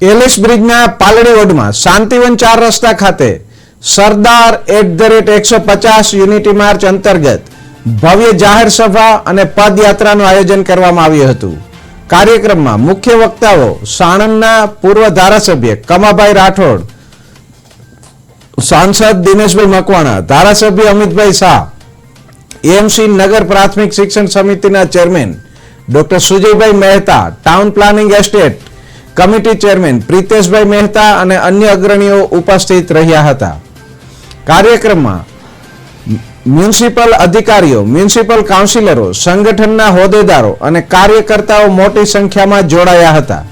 Alice બ્રિજના Paldi વોર્ડમાં શાંતિવન ચાર રસ્તા ખાતે સરદાર એટ ધ રેટ એકસો પચાસ યુનિટી માર્ચ અંતર્ગત ભવ્ય જાહેર સભા અને પદયાત્રાનું આયોજન કરવામાં આવ્યું હતું. કાર્યક્રમમાં મુખ્ય વક્તાઓ સાણંદના પૂર્વ ધારાસભ્ય કમાભાઈ રાઠોડ, સાંસદ દિનેશભાઈ મકવાણા, ધારાસભ્ય અમિતભાઈ શાહ એમસી નગર પ્રાથમિક શિક્ષણ સમિતિના chairman doctor Sujaybhai Mehta, town planning estate committee chairman Priteshbhai Mehta અને અન્ય અગ્રણીઓ ઉપસ્થિત રહ્યા હતા. કાર્યક્રમમાં મ્યુનિસિપલ અધિકારીઓ, મ્યુનિસિપલ કાઉન્સિલરો, સંગઠનના હોદ્દેદારો અને કાર્યકર્તાઓ મોટી સંખ્યામાં જોડાયા હતા.